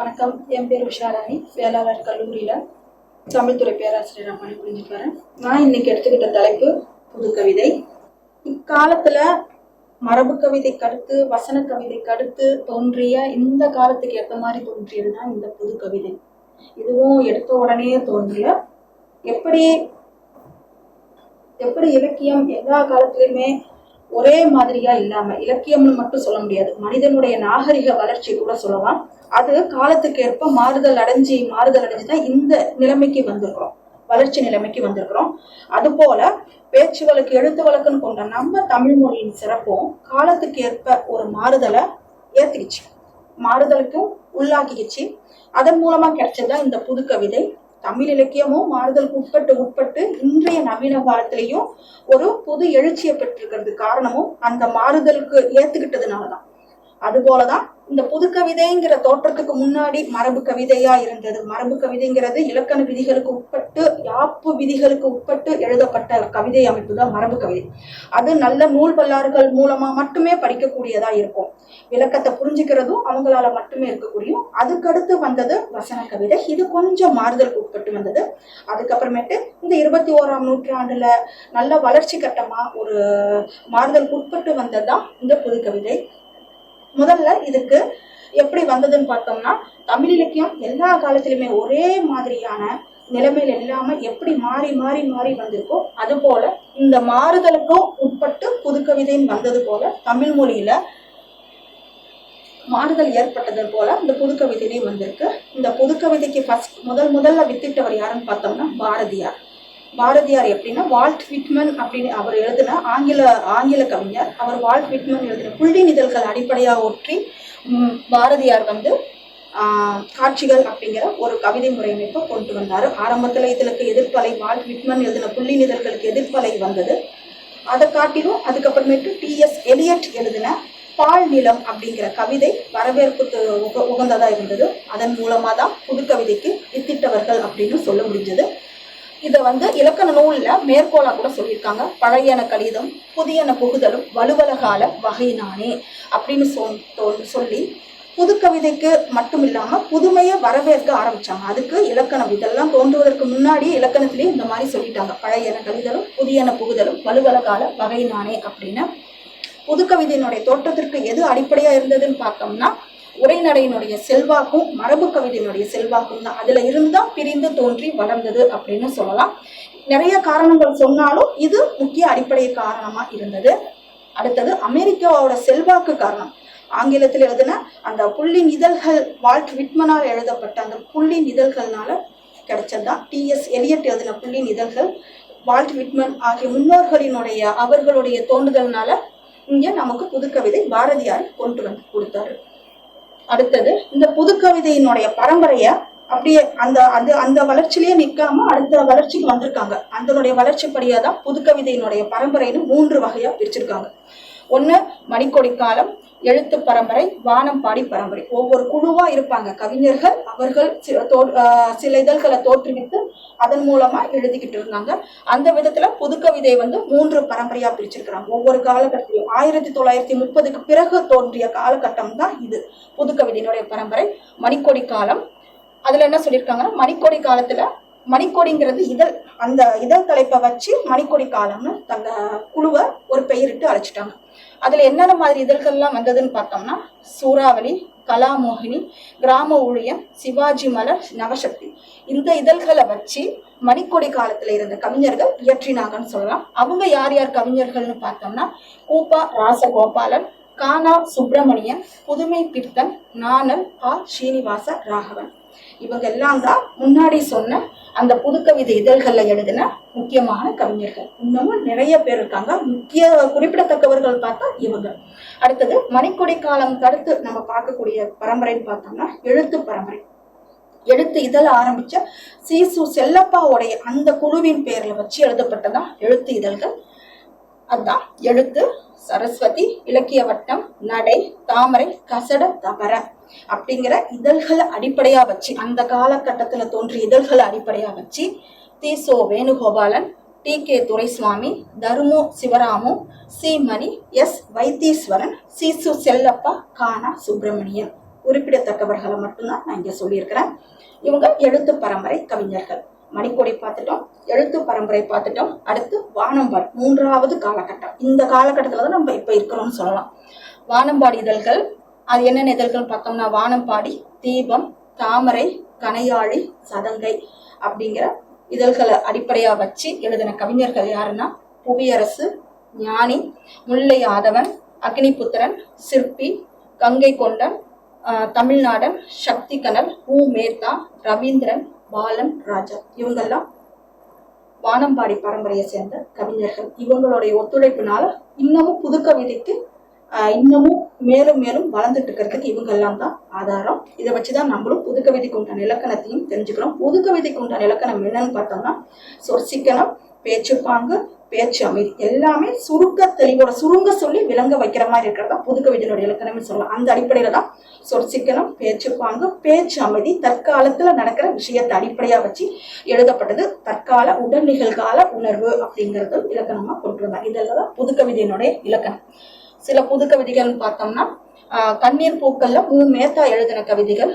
வணக்கம். என் பேர் உஷாராணி வேளாளர் கல்லூரியில் தமிழ்துறை பேராசிரியராக பணிபுரிஞ்சுட்டு வரேன். நான் இன்னைக்கு எடுத்துக்கிட்ட தலைப்பு புது கவிதை இக்காலத்தில் மரபு கவிதை கடுத்து வசன கவிதை கடுத்து தோன்றிய இந்த காலத்துக்கு ஏற்ற மாதிரி தோன்றியது தான் இந்த புது கவிதை இதுவும் எடுத்த உடனே தோன்றிய எப்படி எப்படி இலக்கியம் எல்லா காலத்துலயுமே ஒரே மாதிரியா இல்லாம இலக்கியம்னு மட்டும் சொல்ல முடியாது. மனிதனுடைய நாகரிக வளர்ச்சி கூட சொல்லலாம். அது காலத்துக்கு ஏற்ப மாறுதல் அடைஞ்சி மாறுதல் அடைஞ்சு தான் இந்த நிலைமைக்கு வந்திருக்கிறோம். வளர்ச்சி நிலைமைக்கு வந்திருக்கிறோம். அதுபோல பேச்சு வழக்கு எழுத்து வழக்குன்னு கொண்ட நம்ம தமிழ் மொழியின் சிறப்பும் காலத்துக்கு ஏற்ப ஒரு மாறுதலை ஏத்திக்கிச்சு. மாறுதலுக்கும் உள்ளாக்கிக்கிச்சு அதன் மூலமா கிடைச்சதுதான் இந்த புது கவிதை தமிழ் இலக்கியமும் மாறுதலுக்கு உட்பட்டு உட்பட்டு இன்றைய நவீன காலத்திலையும் ஒரு புது எழுச்சியை பெற்றிருக்கிறது காரணமும் அந்த மாறுதலுக்கு ஏத்துக்கிட்டதுனாலதான். அதுபோலதான் இந்த புது கவிதைங்கிற தோற்றத்துக்கு முன்னாடி மரபு கவிதையா இருந்தது. மரபு கவிதைங்கிறது இலக்கண விதிகளுக்கு உட்பட்டு யாப்பு விதிகளுக்கு உட்பட்டு எழுதப்பட்ட கவிதை அமைப்பு தான் மரபு கவிதை. அது நல்ல நூல் வல்லாறுகள் மூலமா மட்டுமே படிக்கக்கூடியதா இருக்கும். விளக்கத்தை புரிஞ்சுக்கிறதும் அவங்களால மட்டுமே இருக்கக்கூடியும் அதுக்கடுத்து வந்தது வசன கவிதை. இது கொஞ்சம் மாறுதலுக்கு உட்பட்டு வந்தது. அதுக்கப்புறமேட்டு இந்த இருபத்தி ஓராம் நூற்றாண்டுல நல்ல வளர்ச்சி கட்டமா ஒரு மாறுதலுக்கு உட்பட்டு வந்ததுதான் இந்த புது கவிதை. முதல்ல இதுக்கு எப்படி வந்ததுன்னு பார்த்தோம்னா தமிழ் இலக்கியம் எல்லா காலத்திலுமே ஒரே மாதிரியான நிலைமையில இல்லாம எப்படி மாறி மாறி மாறி வந்திருக்கோ அது போல இந்த மாறுதலுக்கும் உட்பட்டு புது கவிதைன்னு வந்தது போல தமிழ் மொழியில மாறுதல் ஏற்பட்டது போல இந்த புது கவிதையிலையும் வந்திருக்கு. இந்த புது கவிதைக்கு ஃபர்ஸ்ட் முதல் முதல்ல வித்திட்டவர் யாருன்னு பார்த்தோம்னா பாரதியார். பாரதியார் எப்படின்னா வால்ட் விட்மன் அப்படின்னு அவர் எழுதின ஆங்கில ஆங்கில கவிஞர். அவர் வால்ட் விட்மன் எழுதின புள்ளி நிதழ்கள் அடிப்படையாக ஒற்றி பாரதியார் வந்து காட்சிகள் அப்படிங்கிற ஒரு கவிதை முறையமைப்பை கொண்டு வந்தார். ஆரம்பத்தில் இதற்கு எதிர்ப்பலை வால்ட் விட்மன் எழுதின புள்ளி நிதழ்களுக்கு எதிர்ப்பலை வந்தது. அதை காட்டிலும் அதுக்கப்புறமேட்டு டிஎஸ் எலியட் எழுதின பால் நிலம் அப்படிங்கிற கவிதை வரவேற்புக்கு உக உகந்ததாக இருந்தது. அதன் மூலமாக தான் புது கவிதைக்கு வித்திட்டவர்கள் அப்படின்னு சொல்ல முடிஞ்சது. இதை வந்து இலக்கண நூலில் மேற்கோளாக கூட சொல்லியிருக்காங்க. பழையன கடிதம் புதியன புகுதலும் வலுவலகால வகையினானே அப்படின்னு சொல்லி புது கவிதைக்கு மட்டும் இல்லாமல் புதுமையை வரவேற்க ஆரம்பிச்சாங்க. அதுக்கு இலக்கணம். இதெல்லாம் தோன்றுவதற்கு முன்னாடி இலக்கணத்திலேயே இந்த மாதிரி சொல்லிட்டாங்க. பழையன கவிதலும் புதியன புகுதலும் வலுவலகால வகையினானே அப்படின்னு. புது கவிதையினுடைய தோற்றத்திற்கு எது அடிப்படையாக இருந்ததுன்னு பார்த்தோம்னா உரைநடையினுடைய செல்வாக்கும் மரபு கவிதையினுடைய செல்வாக்கும் தான். அதுல இருந்தால் பிரிந்து தோன்றி வளர்ந்தது அப்படின்னு சொல்லலாம். நிறைய காரணங்கள் சொன்னாலும் இது முக்கிய அடிப்படை காரணமா இருந்தது. அடுத்தது அமெரிக்காவோட செல்வாக்கு காரணம். ஆங்கிலத்தில் எழுதின அந்த புள்ளின் இதழ்கள் வால்ட் விட்மனால் எழுதப்பட்ட அந்த புள்ளின் இதழ்கள்னால கிடைச்சதுதான். டிஎஸ் எலியட் எழுதின புள்ளின் இதழ்கள் வால்ட் விட்மன் ஆகிய முன்னோர்களினுடைய அவர்களுடைய தோண்டுதல்னால இங்கே நமக்கு புதுக்கவிதை பாரதியார் கொண்டு வந்து கொடுத்தாரு. அடுத்தது இந்த புதுக்கவிதையினுடைய பரம்பரைய அப்படியே அந்த அது அந்த வளர்ச்சியிலேயே நிற்காம அடுத்த வளர்ச்சிக்கு வந்திருக்காங்க. அதனுடைய வளர்ச்சிப்படியா தான் புதுக்கவிதையினுடைய பரம்பரைன்னு மூன்று வகையா பிரிச்சிருக்காங்க. ஒண்ணு மணிக்கொடி காலம் எழுத்து பரம்பரை வானம் பாடி பரம்பரை. ஒவ்வொரு குழுவா இருப்பாங்க கவிஞர்கள் அவர்கள் தோ- ஆஹ் சில இதழ்களை தோற்றுவித்து அதன் மூலமா எழுதிக்கிட்டு இருந்தாங்க. அந்த விதத்துல புதுக்கவிதை வந்து மூன்று பரம்பரையா பிரிச்சிருக்கிறாங்க. ஒவ்வொரு காலகட்டத்திலும் ஆயிரத்தி தொள்ளாயிரத்தி முப்பதுக்கு பிறகு தோன்றிய காலகட்டம் தான் இது. புதுக்கவிதையினுடைய பரம்பரை. மணிக்கொடி காலம். அதுல என்ன சொல்லியிருக்காங்கன்னா மணிக்கொடி காலத்துல மணிக்கொடிங்கிறது இதழ் அந்த இதழ் தலைப்பை வச்சு மணிக்கொடி காலம்னு தங்க குழுவை ஒரு பெயரிட்டு அழைச்சிட்டாங்க. அதுல என்னென்ன மாதிரி இதழ்கள்லாம் வந்ததுன்னு பார்த்தோம்னா சூறாவளி கலாமோகினி கிராம ஊழியம் சிவாஜி மலர் நவசக்தி. இந்த இதழ்களை வச்சு மணிக்கொடி காலத்துல இருந்த கவிஞர்கள் இயற்றினாங்கன்னு சொல்லலாம். அவங்க யார் யார் கவிஞர்கள்னு பார்த்தோம்னா கூப்பா ராசகோபாலன் கானா சுப்பிரமணியன் புதுமை பித்தன் நாணல் ஆ ஸ்ரீனிவாச ராகவன். இவங்க எல்லாம் தான் முன்னாடி சொன்ன அந்த புதுக்கவிதை இதழ்கள்ல எழுதின முக்கியமான கவிஞர்கள். இன்னமும் நிறைய பேர் இருக்காங்க. முக்கிய குறிப்பிடத்தக்கவர்கள் பார்த்தா இவங்க. அடுத்தது மணிக்கொடி காலம் அடுத்து நம்ம பார்க்கக்கூடிய பரம்பரைன்னு பார்த்தோம்னா எழுத்து பரம்பரை. எழுத்து இதழ ஆரம்பிச்ச சீசு செல்லப்பாவுடைய அந்த குழுவின் பேர்ல வச்சு எழுதப்பட்டதான் எழுத்து இதழ்கள். அதான் எழுத்து சரஸ்வதி இலக்கிய வட்டம் நடை தாமரை கசட தபர அப்படிங்கிற இதழ்களை அடிப்படையா வச்சு அந்த காலகட்டத்துல தோன்றிய இதழ்களை அடிப்படையா வச்சு தீசோ Venugopalan T K Duraiswamy Tharumu Sivaramu C Mani S Vaitheeswaran சீசு Chellappa கானா சுப்பிரமணியன். குறிப்பிடத்தக்கவர்களை மட்டும்தான் நான் இங்க சொல்லியிருக்கிறேன். இவங்க எழுத்து பரம்பரை கவிஞர்கள். மணிக்கொடி பார்த்துட்டோம் எழுத்து பரம்பரை பார்த்துட்டோம். அடுத்து வானம்பாடி மூன்றாவது காலகட்டம். இந்த காலகட்டத்தில் தான் நம்ம இப்போ இருக்கிறோம்னு சொல்லலாம். வானம்பாடி இதழ்கள் அது என்னென்ன இதழ்கள் பார்த்தோம்னா வானம்பாடி தீபம் தாமரை கனையாழி சதங்கை அப்படிங்கிற இதழ்களை அடிப்படையாக வச்சு எழுதின கவிஞர்கள் யாருன்னா புவியரசு ஞானி முல்லை ஆதவன் அக்னிபுத்திரன் சிற்பி கங்கை கொண்டன் ஆஹ், தமிழ்நாடன் சக்தி கனல் உ. மேத்தா ரவீந்திரன் பாலன் ராஜா. இவங்கெல்லாம் வானம்பாடி பரம்பரையை சேர்ந்த கவிஞர்கள். இவங்களுடைய ஒத்துழைப்பினால இன்னமும் புது கவிதைக்கு ஆஹ், இன்னமும் மேலும் மேலும் வளர்ந்துட்டு இருக்கிறதுக்கு இவங்கெல்லாம் தான் ஆதாரம். இதை வச்சுதான் நம்மளும் புது கவிதைக்கு உண்டான இலக்கணத்தையும் தெரிஞ்சுக்கிறோம். புது கவிதைக்கு உண்டான இலக்கணம் என்னன்னு பார்த்தோம்னா சொற்சிக்கனம் பேச்சுப்பாங்கு பேச்சு அமைதி. எல்லாமே சுருக்க தெளிவோட சுருங்க சொல்லி விளங்க வைக்கிற மாதிரி இருக்கிறதா புது கவிதையினுடைய இலக்கணம்னு சொல்லலாம். அந்த அடிப்படையில தான் சொற்சிக்கனம் பேச்சுப்பாங்கு பேச்சு அமைதி தற்காலத்துல நடக்கிற விஷயத்தை அடிப்படையா வச்சு எழுதப்பட்டது தற்கால உடல் நிகழ்கால உணர்வு அப்படிங்கறது இலக்கணமா கொண்டு வந்தாங்க. இதெல்லாம் தான் புது கவிதையினுடைய இலக்கணம். சில புது கவிதைகள்னு பார்த்தோம்னா கண்ணீர் பூக்கள்ல மு மேத்தா எழுதின கவிதைகள்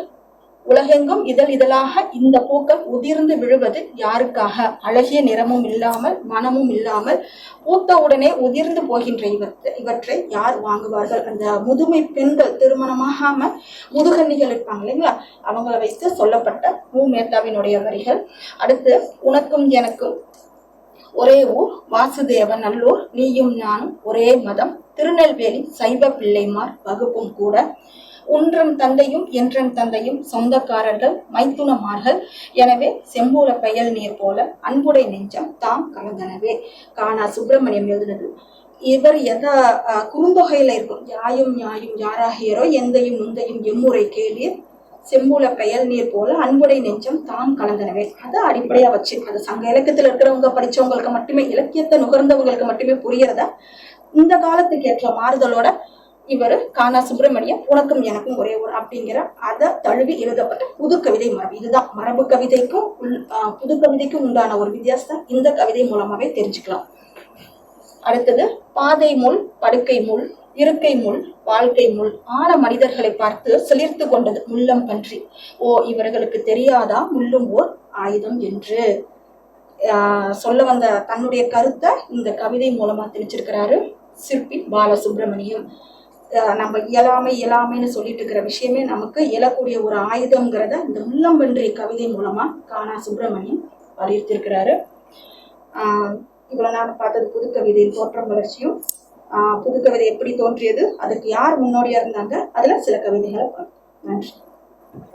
உலகெங்கும் இதழ் இதழாக இந்த பூக்கள் உதிர்ந்து விழுவது யாருக்காக? அழகிய நிறமும் இல்லாமல் மனமும் இல்லாமல் பூத்த உடனே உதிர்ந்து போகின்ற இவற்றை இவற்றை யார் வாங்குவார்கள்? அந்த முதுமை பெண்கள் திருமணமாகாம முதுகன்னிகள் இருப்பாங்க இல்லைங்களா? அவங்கள வைத்து சொல்லப்பட்ட மூ மேத்தாவினுடைய வரிகள். அடுத்து உனக்கும் எனக்கும் ஒரே ஊர் வாசுதேவ நல்லூர் நீயும் நானும் ஒரே மதம். திருநெல்வேலி சைவ பிள்ளைமார் வகுப்பும் கூட உன்றம் தந்தையும் என்றன் தந்தையும் சொந்தக்காரர்கள் மைத்துனமார்கள். எனவே செம்பூல பெயல் நீர் போல அன்புடை நெஞ்சம் தாம் கலந்தனவே. காணா சுப்பிரமணியம் எழுதினது. இவர் எதா அஹ், குறுந்தொகையில இருக்கும். யாயும் யாயும் யாராகியரோ எந்தையும் நுந்தையும் எம்முறை கேளீர். செம்பூல பெயல் நீர் போல அன்புடை நெஞ்சம் தாம் கலந்தனவே. அதை அடிப்படையா வச்சு அது சங்க இலக்கியத்துல இருக்கிறவங்க படிச்சவங்களுக்கு மட்டுமே இலக்கியத்தை நுகர்ந்தவங்களுக்கு மட்டுமே புரியறதா? இந்த காலத்துக்கு ஏற்ற மாறுதலோட இவர் கானா சுப்பிரமணியம் உனக்கும் எனக்கும் ஒரே ஒரு அப்படிங்கிற அதை தழுவி எழுதப்பட்ட புது கவிதை மரபு. இதுதான் மரபு கவிதைக்கும் புது கவிதைக்கும் உண்டான ஒரு வித்தியாசத்தை இந்த கவிதை மூலமாவே தெரிஞ்சுக்கலாம். அடுத்தது பாதை முள் படுக்கை முள் இருக்கை முள் வாழ்க்கை முள். ஆன மனிதர்களை பார்த்து சிலிர்த்து கொண்டது முள்ளம் பன்றி. ஓ இவர்களுக்கு தெரியாதா முள்ளும் ஓர் ஆயுதம் என்று? ஆஹ் சொல்ல வந்த தன்னுடைய கருத்தை இந்த கவிதை மூலமா தெரிஞ்சிருக்கிறாரு சிற்பி பாலசுப்ரமணியம் நம்ம இயலாமை இயலாமைன்னு சொல்லிட்டு இருக்கிற விஷயமே நமக்கு இயலக்கூடிய ஒரு ஆயுதம்ங்கிறத இந்த முள்ளம்பன்றி கவிதை மூலமா காணா சுப்பிரமணியம் வலியுறுத்திருக்கிறாரு இவ்வளோ இவ்வளவு பார்த்தது புது கவிதையின் தோற்றம் வளர்ச்சியும் புது கவிதை எப்படி தோன்றியது அதுக்கு யார் முன்னோடியா இருந்தாங்க அதுல சில கவிதைகளை பார்த்தோம் நன்றி.